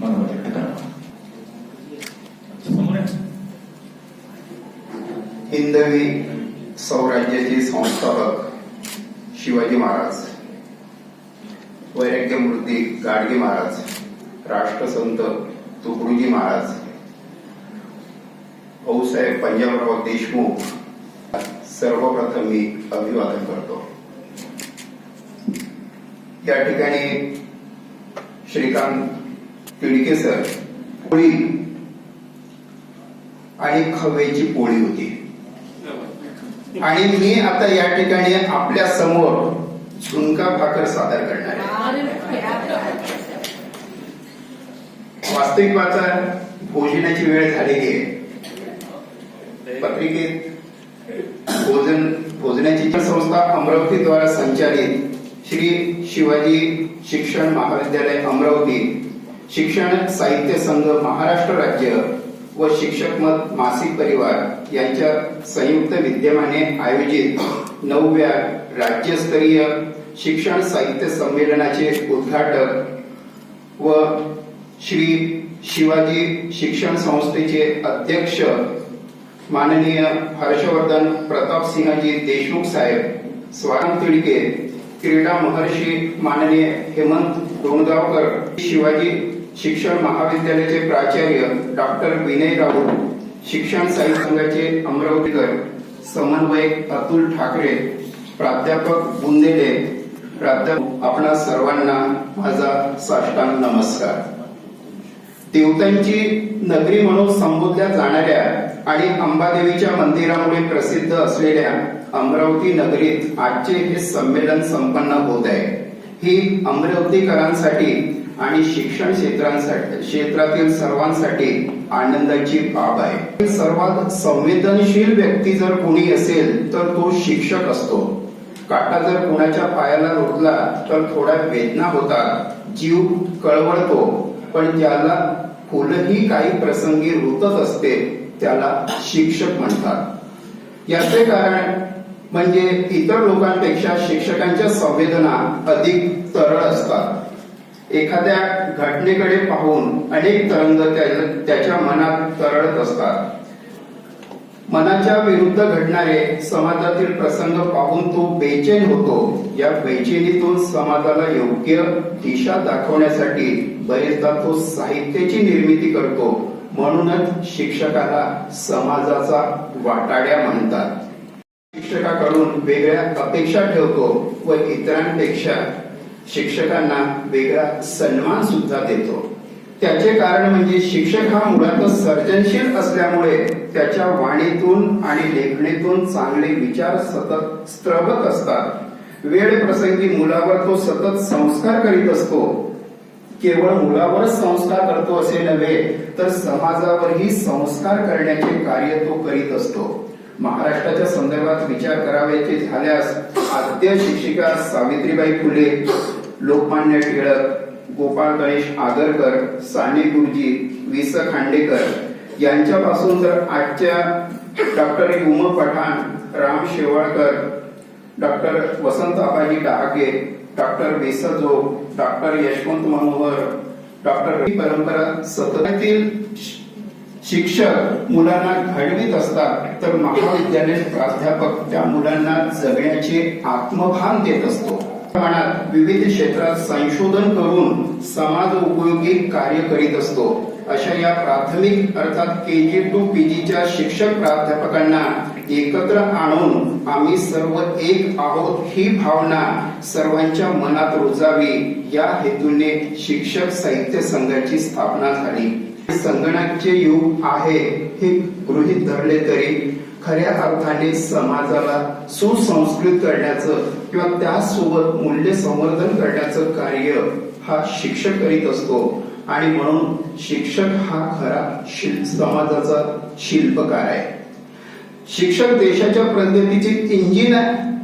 मनोरंजन करा हिंदवी सौराज्याचे संस्थापक शिवाजी महाराज वैराग्यमूर्ती गाडगे महाराज राष्ट्रसंत तुकडोजी महाराज भाऊसाहेब पंजाबराव देशमुख सर्वप्रथम मी अभिवादन करतो. या ठिकाणी श्रीकांत तिडके सर पोळी. आणि खव्याची पोळी होती. आणि मी आता या ठिकाणी आपल्यासमोर झुणका भाकर सादर करणार आहे. वास्तविक वाचा भोजनाची वेळ झालेली आहे. पत्रिकेत भोजन भोजनाची संस्था अमरावती द्वारा संचालित श्री शिवाजी शिक्षण महाविद्यालय अमरावती शिक्षण साहित्य संघ महाराष्ट्र राज्य व शिक्षक मत मासिक परिवार यांच्या संयुक्त विद्यमाने आयोजित नवव्या राज्यस्तरीय शिक्षण साहित्य संमेलनाचे उद्घाटक व श्री शिवाजी शिक्षण संस्थेचे अध्यक्ष माननीय हर्षवर्धन प्रतापसिंहजी देशमुख साहेब स्वागत तिडके क्रीडा महर्षी माननीय हेमंत डोणगावकर शिवाजी शिक्षण महाविद्यालयाचे प्राचार्य डॉक्टर विनय राऊत शिक्षण साहित्य संघाचे अमरावतीकर समन्वयक अतुल ठाकरे प्राध्यापक बुंदेले प्राध्यापक आपणा सर्वांना माझा साष्टांग नमस्कार. देवतांची नगरी म्हणून संबोधल्या जाणाऱ्या आणि अंबादेवीच्या मंदिरामुळे प्रसिद्ध असलेल्या अमरावती नगरीत आजचे हे संमेलन संपन्न होत आहे. ही अमरावतीकरांसाठी आणि शिक्षण क्षेत्रांसाठी क्षेत्रातील सर्वांसाठी आनंदाची बाब आहे. सर्वात संवेदनशील व्यक्ती जर कोणी असेल तर तो शिक्षक असतो. काटा जर कुणाच्या पायाला रोखला तर थोड्या वेदना होतात. जीव कळवळतो. पण ज्याला फुलही काही प्रसंगी रुतत असते त्याला शिक्षक म्हणतात. याचे कारण म्हणजे इतर लोकांपेक्षा शिक्षकांच्या संवेदना अधिक तरळ असतात. एखाद्या घटनेकडे पाहून अनेक तरंग त्या- त्याच्या मनात तरळत असतात. मनाच्या विरुद्ध घडणारे समाजातील प्रसंग पाहून तो बेचैन होतो. या बेचैनीतून समाजाला योग्य दिशा दाखवण्यासाठी बरेचदा तो साहित्याची निर्मिती करतो. म्हणूनच शिक्षकाला समाजाचा वाटाड्या म्हणतात. शिक्षकाकडून वेगळ्या अपेक्षा ठेवतो व इतरांपेक्षा शिक्षकांना वेगळा सन्मान सुद्धा देतो. त्याचे कारण म्हणजे शिक्षक हा मुळातच सर्जनशील असल्यामुळे त्याच्या वाणीतून आणि लेखणीतून चांगले विचार सतत स्त्रवत असतात. वेळ प्रसंगी मुलावर तो सतत संस्कार करीत असतो. केवळ मुलावरच संस्कार करतो असे नव्हे तर समाजावरही संस्कार करण्याचे कार्य तो करीत असतो. महाराष्ट्राच्या संदर्भात विचार करावयाचे झाल्यास आद्य शिक्षिका सावित्रीबाई फुले लोकमान्य टिळक गोपाळ गणेश आगरकर साने गुरुजी वि स खांडेकर यांच्यापासून तर आजच्या डॉक्टर युम पठाण राम शेवाळकर डॉक्टर वसंत आबाजी डहाके डॉक्टर वेसजो डॉक्टर यशवंत मनोहर डॉक्टर ही परंपरा सततील शिक्षक मुलांना घडवीत असतात तर महाविद्यालय प्राध्यापक त्या मुलांना जगण्याचे आत्मभान देत असतो. प्रमाणात विविध क्षेत्रात संशोधन करून समाज उपयोगी कार्य करीत असतो. अशा या प्राथमिक अर्थात के जी टू पी जीच्या शिक्षक प्राध्यापकांना एकत्र आणून आम्ही सर्व एक आहोत ही भावना सर्वांच्या मनात रुजावी. या हेतूने शिक्षक साहित्य संघाची स्थापना झाली. संगणकचे युग आहे हे गृहित धरले तरी खऱ्या अर्थाने समाजाला सुसंस्कृत करण्याचं किंवा त्यासोबत मूल्य संवर्धन करण्याचं कार्य हा शिक्षक करीत असतो. आणि म्हणून शिक्षक हा खरा समाजाचा शिल्पकार आहे. शिक्षक देशाच्या प्रगतीचे इंजिन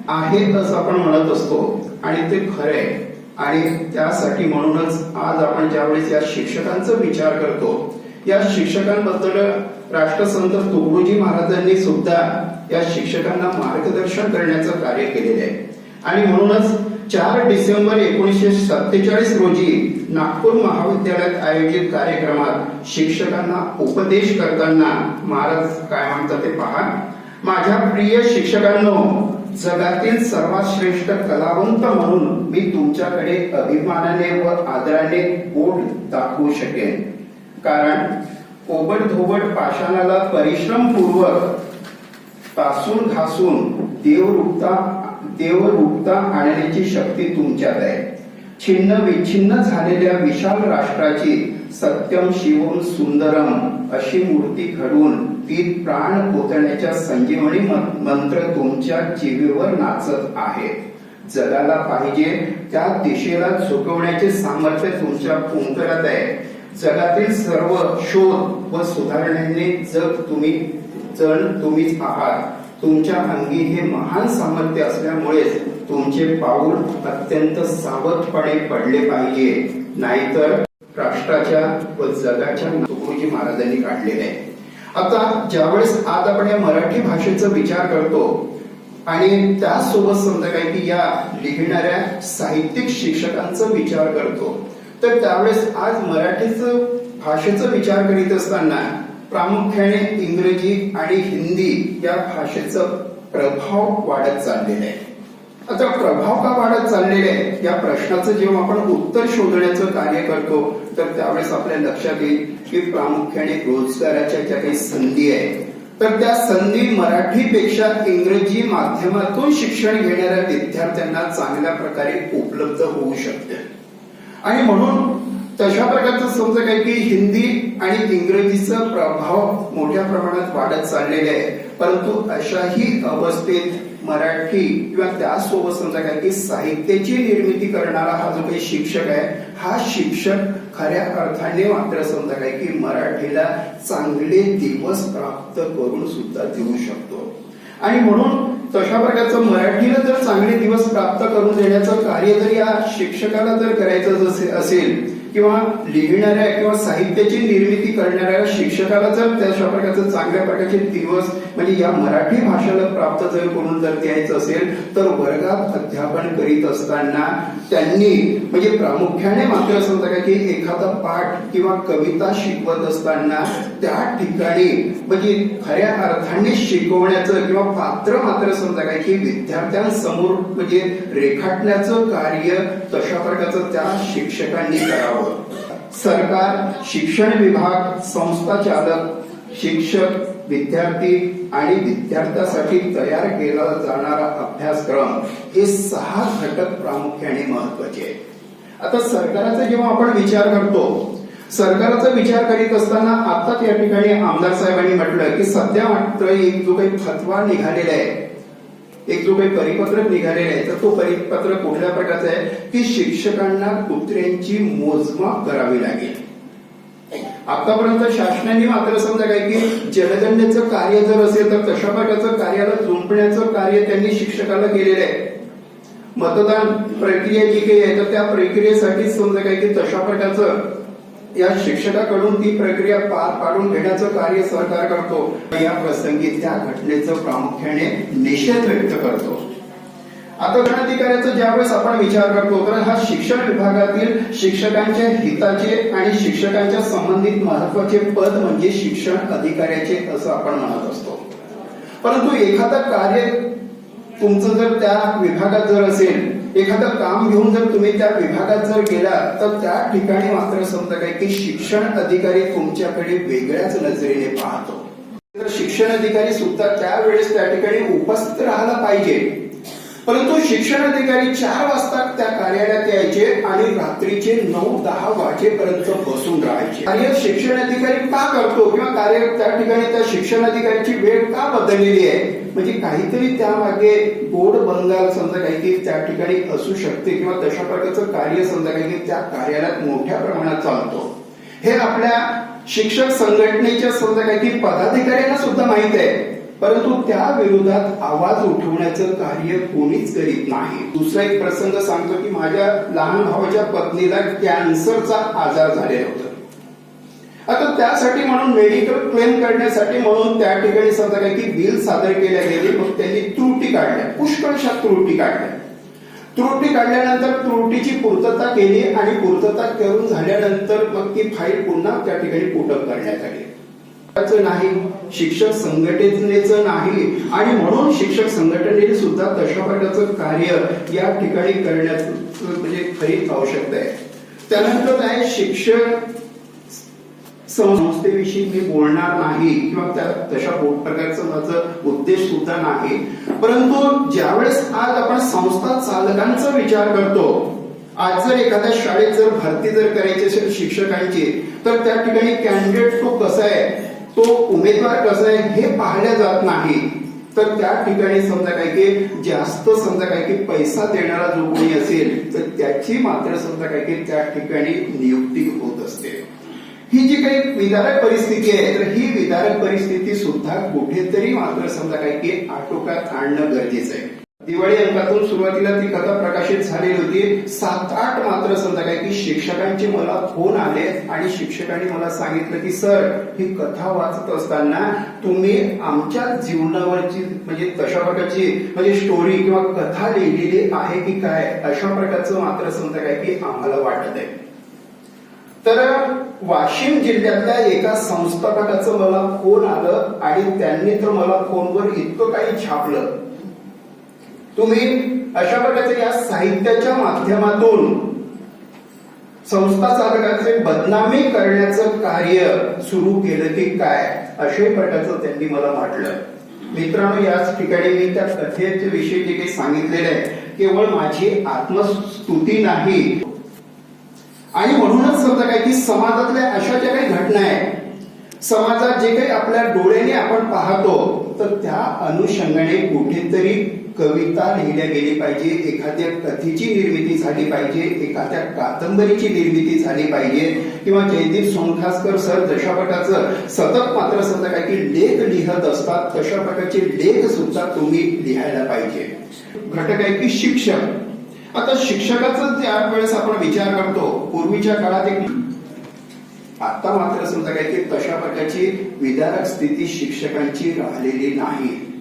आहे असं आपण म्हणत असतो. आणि ते खरे आहे. आणि त्यासाठी म्हणूनच आज आपण ज्यावेळेस या शिक्षकांचा विचार करतो या शिक्षकांबद्दल राष्ट्रसंत तुकडोजी महाराजांनी सुद्धा या शिक्षकांना मार्गदर्शन करण्याचं कार्य केलेले आहे. आणि म्हणूनच चार डिसेंबर एकोणीसशे सत्तेचाळीस रोजी नागपूर महाविद्यालयात आयोजित कार्यक्रमात शिक्षकांना उपदेश करताना महाराज काय म्हणतात ते पहा. माझ्या प्रिय शिक्षकांनो जगातील सर्वात श्रेष्ठ कलावंत म्हणून मी तुमच्याकडे अभिमानाने व आदराने बोट दाखवू शकेन. कारण ओबड धोबड पाषाणाला परिश्रमपूर्वक तासून घासून देवरूपता देवरूपता आणण्याची शक्ती तुमच्यात आहे. छिन्न विच्छिन्न झालेल्या विशाल राष्ट्राची सत्यम शिवम सुंदरम अशी मूर्ती घडवून ती प्राण पोतण्याच्या संजीवनी मंत्र तुमच्या जीवेवर नाचत आहे. जगाला पाहिजे त्या दिशेला झुकवण्याचे सामर्थ्य तुमच्या पोंकरात आहे. जगातील सर्व शोध व सुधारणांनी जग तुम्ही जण तुम्हीच आहात. तुमच्या अंगी हे महान सामर्थ्य असल्यामुळेच तुमचे पाऊल अत्यंत सावधपणे पडले पाहिजे. नाहीतर राष्ट्राच्या व जगाच्या तुकडोजी महाराजांनी काढलेले आहे आता ज्यावेळेस आज आपण या मराठी भाषेचा विचार करतो आणि त्यासोबत समजा काय की या लिहिणाऱ्या साहित्यिक शिक्षकांचा विचार करतो तर त्यावेळेस आज मराठीचं भाषेचा विचार करीत असताना प्रामुख्याने इंग्रजी आणि हिंदी या भाषेचा प्रभाव वाढत चाललेला आहे. आता प्रभाव का वाढत चाललेला आहे? या प्रश्नाचं जेव्हा आपण उत्तर शोधण्याचं कार्य करतो तर त्यावेळेस आपल्या लक्षात येईल की प्रामुख्याने रोजगाराच्या ज्या काही संधी आहेत तर त्या संधी मराठीपेक्षा इंग्रजी माध्यमातून शिक्षण घेणाऱ्या विद्यार्थ्यांना चांगल्या प्रकारे उपलब्ध होऊ शकते आणि म्हणून तशा प्रकारचं समजा काय की हिंदी आणि इंग्रजीचा प्रभाव मोठ्या प्रमाणात वाढत चाललेले आहे. परंतु अशाही अवस्थेत मराठी किंवा त्यासोबत समजा काय की साहित्याची निर्मिती करणारा हा जो काही शिक्षक आहे हा शिक्षक खऱ्या अर्थाने मात्र समजा काय की मराठीला चांगले दिवस प्राप्त करून सुद्धा देऊ शकतो. आणि म्हणून तशा प्रकारचं मराठीला जर चांगले दिवस प्राप्त करून देण्याचं कार्य जर या शिक्षकाला जर करायचं असेल किंवा लिहिणाऱ्या किंवा साहित्याची निर्मिती करणाऱ्या शिक्षकाला जर त्या प्रकारचं चांगल्या प्रकारचे दिवस म्हणजे या मराठी भाषेला प्राप्त जर करून जर द्यायचं असेल तर वर्गात अध्यापन करीत असताना त्यांनी म्हणजे प्रामुख्याने मात्र समजा काय की एखादा पाठ किंवा कविता शिकवत असताना त्या ठिकाणी म्हणजे खऱ्या अर्थाने शिकवण्याचं किंवा पात्र मात्र समजा काय की विद्यार्थ्यांसमोर म्हणजे रेखाटण्याचं कार्य तशा प्रकारचं त्या शिक्षकांनी करावं. सरकार शिक्षण विभाग संस्था चालक शिक्षक विद्यार्थी आणि विद्यार्थ्यासाठी तयार केला जाणारा अभ्यासक्रम हे सहा घटक प्रामुख्याने महत्त्वाचे आहेत. आता सरकाराचा जेव्हा आपण विचार करतो सरकारचा विचार करीत असताना आताच या ठिकाणी आमदार साहेबांनी म्हटलं की सध्या मात्र जो काही फतवा निघालेला आहे एक जो काही परिपत्रक निघालेला आहे तर तो परिपत्रक कुठल्या प्रकारचा आहे? की शिक्षकांना कुत्र्यांची मोजमाप करावी लागेल. आतापर्यंत शासनाने मात्र समजा काय की जनगणनेचं कार्य जर असेल तर तशा प्रकारचं कार्याला जुंपण्याचं कार्य त्यांनी शिक्षकाला केलेलं आहे. मतदान प्रक्रिया जी काही आहे तर त्या प्रक्रियेसाठी समजा काय की तशा प्रकारचं या शिक्षकाकडून ती प्रक्रिया पार पाडून घेण्याचं कार्य सरकार करतो. या प्रसंगी त्या घटनेचं प्रामुख्याने निषेध व्यक्त करतो. आता गणाधिकाऱ्याचा ज्यावेळेस आपण विचार करतो तर हा शिक्षण विभागातील शिक्षकांच्या हिताचे आणि शिक्षकांच्या संबंधित महत्त्वाचे पद म्हणजे शिक्षण अधिकाऱ्याचे असं आपण म्हणत असतो. परंतु एखादं कार्य तुमचं जर त्या विभागात जर असेल एखादं काम घेऊन जर तुम्ही त्या विभागात जर गेला तर त्या ठिकाणी मात्र समजा काय की शिक्षण अधिकारी तुमच्याकडे वेगळ्याच नजरेने पाहतो. तर शिक्षण अधिकारी सुद्धा त्यावेळेस त्या ठिकाणी उपस्थित राहायला पाहिजे. परंतु शिक्षण अधिकारी चार वाजता त्या कार्यालयात यायचे आणि रात्रीचे नऊ दहा वाजेपर्यंत बसून राहायचे. कार्य शिक्षण अधिकारी का करतो किंवा कार्य त्या ठिकाणी त्या शिक्षण अधिकाऱ्याची वेळ का बदललेली आहे? म्हणजे काहीतरी त्यामागे गोड बंगाल समजा काही त्या ठिकाणी असू शकते किंवा तशा प्रकारचं कार्य समजा काही त्या कार्यालयात मोठ्या प्रमाणात चालतो. हे आपल्या शिक्षक संघटनेच्या समजा काहीतरी पदाधिकाऱ्यांना सुद्धा माहीत आहे. परंतु त्या विरोधात आवाज उठवण्याचं कार्य कोणीच करीत नाही. दुसरा एक प्रसंग सांगतो की माझ्या लहान भावाच्या पत्नीला कॅन्सरचा आजार झालेला होता. आता त्यासाठी म्हणून मेडिकल क्लेम करण्यासाठी म्हणून त्या ठिकाणी समजा काय की बिल सादर केल्या गेले मग त्यांनी त्रुटी काढल्या. पुष्कळशा त्रुटी काढल्या. त्रुटी काढल्यानंतर त्रुटीची पूर्तता केली आणि पूर्तता करून झाल्यानंतर मग ती फाईल पुन्हा त्या ठिकाणी पुटअप करण्यात आली. नाही शिक्षक संघटनेचं नाही आणि म्हणून शिक्षक संघटनेने सुद्धा तशा प्रकारचं कार्य या ठिकाणी करण्याचं म्हणजे खरी आवश्यकता आहे. त्यानंतर काय शिक्षण संस्थेविषयी मी बोलणार नाही किंवा त्या तशा प्रकारचं माझं उद्देश सुद्धा नाही. परंतु ज्यावेळेस आज आपण संस्था चालकांचा विचार करतो आज जर एखाद्या शाळेत जर भरती जर करायची असेल शिक्षकांची तर त्या ठिकाणी कॅन्डिडेट तो कसा आहे तो उमेदवार कसा आहे हे पाहिल्या जात नाही. तर त्या ठिकाणी समजा काय की जास्त समजा काय की पैसा देणारा जो कोणी असेल तर त्याची मात्र समजा काय की त्या ठिकाणी नियुक्ती होत असते. ही जी काही विदारक परिस्थिती आहे तर ही विदारक परिस्थिती सुद्धा कुठेतरी मात्र समजा काय की आटोक्यात आणणं गरजेचं आहे. दिवाळी अंकातून सुरुवातीला ती कथा प्रकाशित झालेली होती. सात आठ मात्र समजा काय की शिक्षकांचे मला फोन आले आणि शिक्षकांनी मला सांगितलं की सर ही कथा वाचत असताना तुम्ही आमच्या जीवनावरची म्हणजे तशा प्रकारची म्हणजे स्टोरी किंवा कथा लिहिलेली आहे की काय? अशा प्रकारचं मात्र समजा काय की आम्हाला वाटत आहे. तर वाशिम जिल्ह्यातल्या एका संस्थापकाचं मला फोन आलं आणि त्यांनी तर मला फोनवर इतकं काही छापलं. तुम्ही अशा प्रकारचे या साहित्याच्या माध्यमातून संस्था चालकांचे बदनामी करण्याचं कार्य सुरू केलं की काय अशा प्रकारचं त्यांनी मला म्हटलं. मित्रांनो याच ठिकाणी मी त्या कथेच्या विषयी जे काही सांगितलेलं आहे केवळ माझी आत्मस्तुती नाही. आणि म्हणूनच समजा काय की समाजातल्या अशा ज्या काही घटना आहेत समाजात जे काही आपल्या डोळ्याने आपण पाहतो तर त्या अनुषंगाने कुठेतरी कविता लिहिल्या गेली पाहिजे एखाद्या कथेची निर्मिती झाली पाहिजे एखाद्या कादंबरीची निर्मिती झाली पाहिजे. किंवा जयदीप सोनखासकर सर जशा प्रकारचं सतत मात्र समजा काय की लेख लिहत असतात तशा प्रकारचे लेख सुद्धा तुम्ही लिहायला पाहिजे. घटक आहे की शिक्षक. आता शिक्षकाचा ज्या वेळेस आपण विचार करतो पूर्वीच्या काळात एक आता मात्र समजा काय की तशा प्रकारची विदारक स्थिती शिक्षकांची राहिलेली नाही.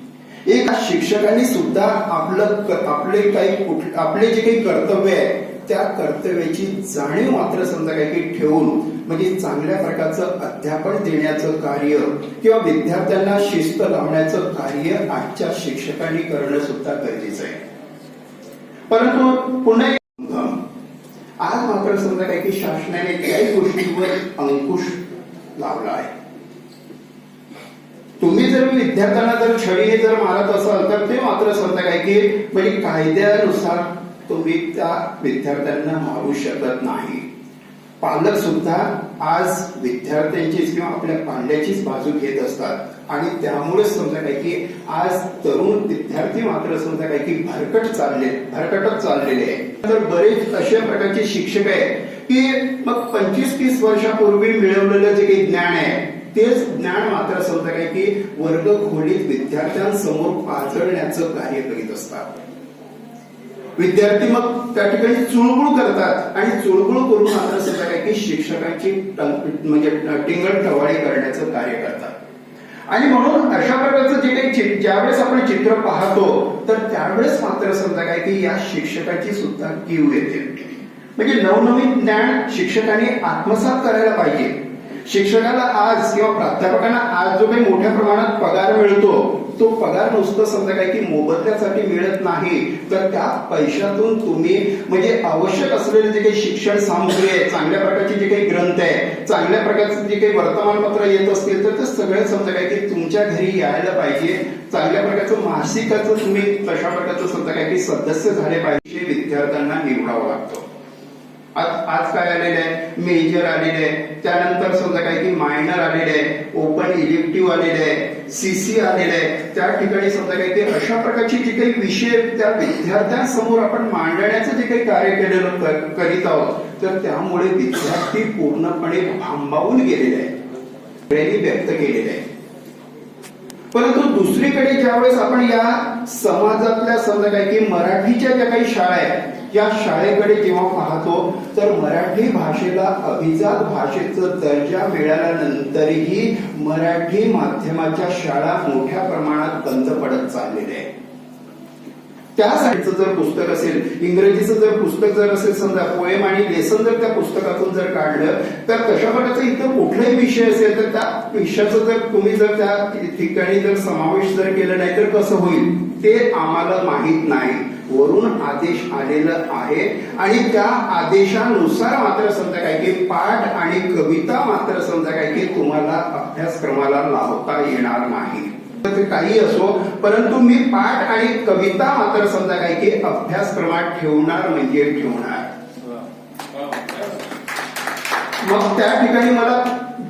एक शिक्षकांनी सुद्धा आपलं आपले काही आपले जे काही कर्तव्य आहे त्या कर्तव्याची जाणीव मात्र समजा काही काही ठेवून म्हणजे चांगल्या प्रकारचं अध्यापन देण्याचं कार्य किंवा विद्यार्थ्यांना शिस्त लावण्याचं कार्य आजच्या शिक्षकांनी करणं सुद्धा गरजेचं आहे. परंतु पुन्हा आज मात्र समजा काही की शासनाने काही गोष्टींवर अंकुश लावला आहे. तुम्ही जर विद्यार्थ्यांना जर छडी जर मारत असाल तर ते मात्र समजा काय की म्हणजे कायद्यानुसार तुम्ही त्या विद्यार्थ्यांना मारू शकत नाही. पालक सुद्धा आज विद्यार्थ्यांचीच किंवा आपल्या पांड्याचीच बाजू घेत असतात. आणि त्यामुळेच समजा काय की आज तरुण विद्यार्थी मात्र समजा काय की भरकट चालले भरकटच चाललेले आहे तर बरेच अशा प्रकारचे शिक्षक आहेत की मग पंचवीस तीस वर्षापूर्वी मिळवलेलं जे काही ज्ञान आहे तेच ज्ञान मात्र समजा काय की वर्ग खोलीत विद्यार्थ्यांसमोर पाजळण्याचं कार्य करीत असतात. विद्यार्थी मग त्या ठिकाणी चुळबुळ करतात आणि चुळबुळ करून मात्र समजा काय की शिक्षकांची म्हणजे टिंगण टवाळी करण्याचं कार्य करतात. आणि म्हणून अशा प्रकारचं जे काही ज्यावेळेस आपण चित्र पाहतो तर त्यावेळेस मात्र समजा काय की या शिक्षकाची सुद्धा कीव येते. म्हणजे नवनवीन ज्ञान शिक्षकांनी आत्मसात करायला पाहिजे. शिक्षकाला आज किंवा प्राध्यापकांना आज जो काही मोठ्या प्रमाणात पगार मिळतो तो पगार नुसतं समजा काय की मोबदल्यासाठी मिळत नाही. तर त्या पैशातून तुम्ही म्हणजे आवश्यक असलेले जे काही शिक्षण सामुग्री आहे चांगल्या प्रकारचे जे काही ग्रंथ आहे चांगल्या प्रकारचे जे काही वर्तमानपत्र येत असतील तर ते सगळे समजा काय की तुमच्या घरी यायला पाहिजे. चांगल्या प्रकारचं मासिकाचं तुम्ही तशा प्रकारचं समजा काय की सदस्य झाले पाहिजे विद्यार्थ्यांना निवडावं लागतं. आज आज काय आलेलं आहे? मेजर आलेले आहे. त्यानंतर समजा काय की मायनर आलेले आहे. ओपन इलेक्टिव्ह आलेले आहे. सीसी आलेले आहे. त्या ठिकाणी समजा काय की अशा प्रकारचे जे काही विषय त्या विद्यार्थ्यांसमोर आपण मांडण्याचं जे काही कार्य केलेलं करीत आहोत तर त्यामुळे विद्यार्थी पूर्णपणे भांबावून गेलेले आहे प्रेमी व्यक्त केलेले आहे परंतु दुसरीकडे ज्यावेळेस आपण या समाजातल्या समजा काय की मराठीच्या ज्या काही शाळा आहेत या शाळेकडे जेव्हा पाहतो तर मराठी भाषेला अभिजात भाषेचा दर्जा मिळाल्यानंतरही मराठी माध्यमाच्या शाळा मोठ्या प्रमाणात बंद पडत चाललेल्या आहेत. त्यासाठीचं जर पुस्तक असेल इंग्रजीचं जर पुस्तक जर असेल समजा पोएम आणि लेसन जर त्या पुस्तकातून जर काढलं तर तशा प्रकारचा इतर कुठलाही विषय असेल तर त्या विषयाचं जर तुम्ही जर त्या ठिकाणी जर समावेश जर केला नाही तर कसं होईल ते आम्हाला माहीत नाही. वरून आदेश आलेला आहे. आणि त्या आदेशानुसार मात्र समजा काय की पाठ आणि कविता मात्र समजा काय की तुम्हाला अभ्यासक्रमाला लावता येणार नाही. तर काही असो परंतु मी पाठ आणि कविता मात्र समजा काय की अभ्यासक्रमात ठेवणार म्हणजे ठेवणार. मग त्या ठिकाणी मला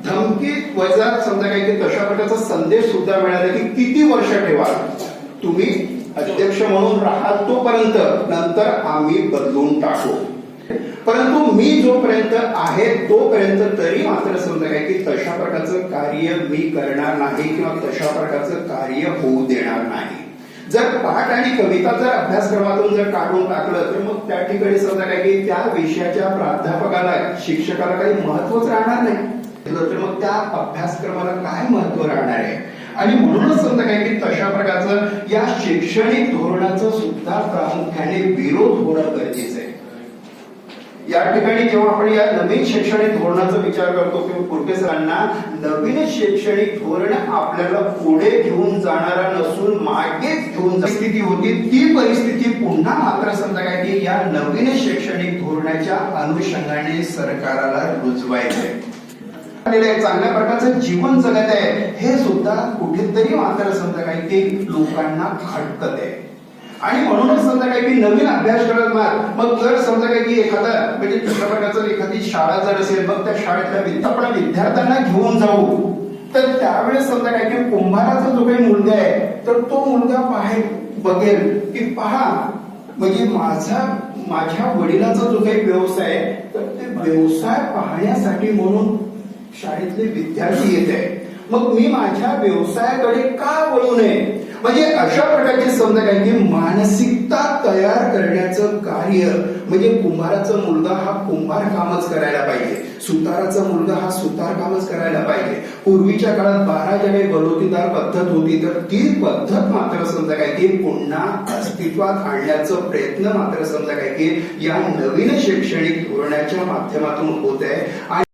धमकी वजा समजा काय की तशा प्रकारचा संदेश सुद्धा मिळाला की किती वर्ष ठेवा तुम्ही अध्यक्ष म्हणून राहाल तोपर्यंत नंतर आम्ही बदलून टाकू. परंतु मी जोपर्यंत आहे तोपर्यंत तरी मात्र समजा काय की तशा प्रकारचं कार्य मी करणार नाही किंवा तशा प्रकारचं कार्य होऊ देणार नाही. जर पाठ आणि कविता जर अभ्यासक्रमातून जर काढून टाकलं तर मग त्या ठिकाणी समजा काय की त्या विषयाच्या प्राध्यापकाला शिक्षकाला काही महत्वच राहणार नाही. तर मग त्या अभ्यासक्रमाला काय महत्त्व राहणार आहे? आणि म्हणूनच समजा काय की तशा प्रकारचं या शैक्षणिक धोरणाचं सुद्धा प्रामुख्याने विरोध होणं गरजेचं आहे. या ठिकाणी जेव्हा आपण या नवीन शैक्षणिक धोरणाचा विचार करतो किंवा प्रोफेसरांना नवीन शैक्षणिक धोरण आपल्याला पुढे घेऊन जाणारा नसून मागेच घेऊन स्थिती परिस्थिती होती ती परिस्थिती पुन्हा मात्र समजा काय की या नवीन शैक्षणिक धोरणाच्या अनुषंगाने सरकाराला रुजवायचंय. आहे, चांगल्या प्रकारचं जीवन जगत आहे हे सुद्धा कुठेतरी मात्र समजा काही ते लोकांना खटकत. आहे आणि म्हणूनच समजा काय की नवीन अभ्यास अभ्यासक्रमात मग जर समजा काय की एखादा म्हणजे चित्रपटाचं प्रकारचं एखादी शाळा जर असेल मग त्या शाळेतल्या विद्या- आपण विद्यार्थ्यांना घेऊन जाऊ. तर त्यावेळेस समजा काय की कुंभाराचा जो काही मुलगा आहे तर तो मुलगा पाहे बघेल की पहा म्हणजे माझा माझ्या वडिलाचा जो काही व्यवसाय आहे तर ते व्यवसाय पाहण्यासाठी म्हणून शाळेतले विद्यार्थी येत. आहे मग मी माझ्या व्यवसायाकडे का वळू नये? म्हणजे अशा प्रकारची समजा काय की मानसिकता तयार करण्याचं कार्य म्हणजे कुंभाराचा मुलगा हा कुंभार कामच करायला पाहिजे. सुताराचा मुलगा हा सुतार कामच करायला पाहिजे. पूर्वीच्या काळात बारा ज्या काही बलोतीदार पद्धत होती तर ती पद्धत मात्र समजा काय की पुन्हा अस्तित्वात आणण्याचा प्रयत्न मात्र समजा काय की या नवीन शैक्षणिक धोरणाच्या माध्यमातून होत आहे. आणि